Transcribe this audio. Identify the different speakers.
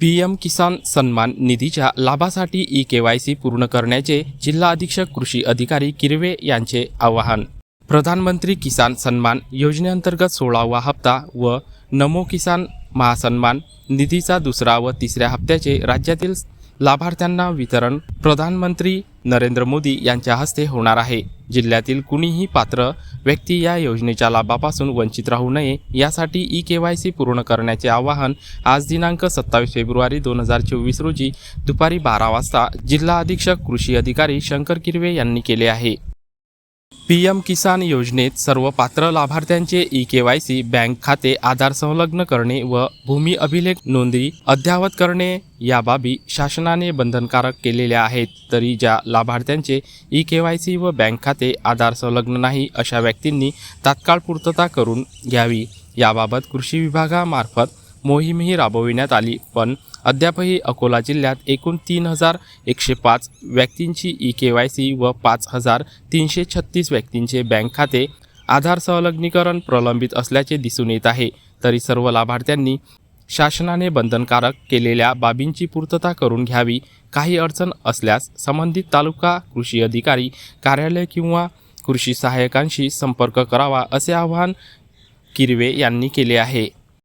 Speaker 1: P M किसान सन्मान निधीच्या लाभासाठी ई के वाय सी पूर्ण करण्याचे जिल्हा अधीक्षक कृषी अधिकारी किरवे यांचे आवाहन. प्रधानमंत्री किसान सन्मान योजनेअंतर्गत सोळावा हप्ता व नमो किसान महासन्मान निधीचा दुसरा व तिसऱ्या हप्त्याचे राज्यातील लाभार्थ्यांना वितरण प्रधानमंत्री नरेंद्र मोदी यांच्या हस्ते होणार आहे. जिल्ह्यातील कुणीही पात्र व्यक्ती या योजनेच्या लाभापासून वंचित राहू नये यासाठी ई के वाय सी पूर्ण करण्याचे आवाहन आज दिनांक सत्तावीस फेब्रुवारी दोन हजार चोवीस रोजी दुपारी बारा वाजता जिल्हा अधीक्षक कृषी अधिकारी शंकर किरवे यांनी केले आहे. पी एम किसान योजनेत सर्व पात्र लाभार्थ्यांचे E K Y C bank खाते आधार संलग्न करणे व भूमी अभिलेख नोंदणी अद्ययावत करणे या बाबी शासनाने बंधनकारक केलेल्या आहेत. तरी ज्या लाभार्थ्यांचे ई के वाय सी व बँक खाते आधार संलग्न नाही अशा व्यक्तींनी तात्काळ पूर्तता करून घ्यावी. याबाबत कृषी विभागामार्फत मोहीमही राबविण्यात आली पण अद्यापही अकोला जिल्ह्यात एकूण तीन हजार एकशे पाच व्यक्तींची ई के वाय सी व पाच हजार तीनशे छत्तीस व्यक्तींचे बँक खाते आधार संलग्नीकरण प्रलंबित असल्याचे दिसून येत आहे. तरी सर्व लाभार्थ्यांनी शासनाने बंधनकारक केलेल्या बाबींची पूर्तता करून घ्यावी काही अडचण असल्यास संबंधित तालुका कृषी अधिकारी कार्यालय किंवा कृषी सहाय्यकांशी संपर्क करावा असे आवाहन किरवे यांनी केले आहे.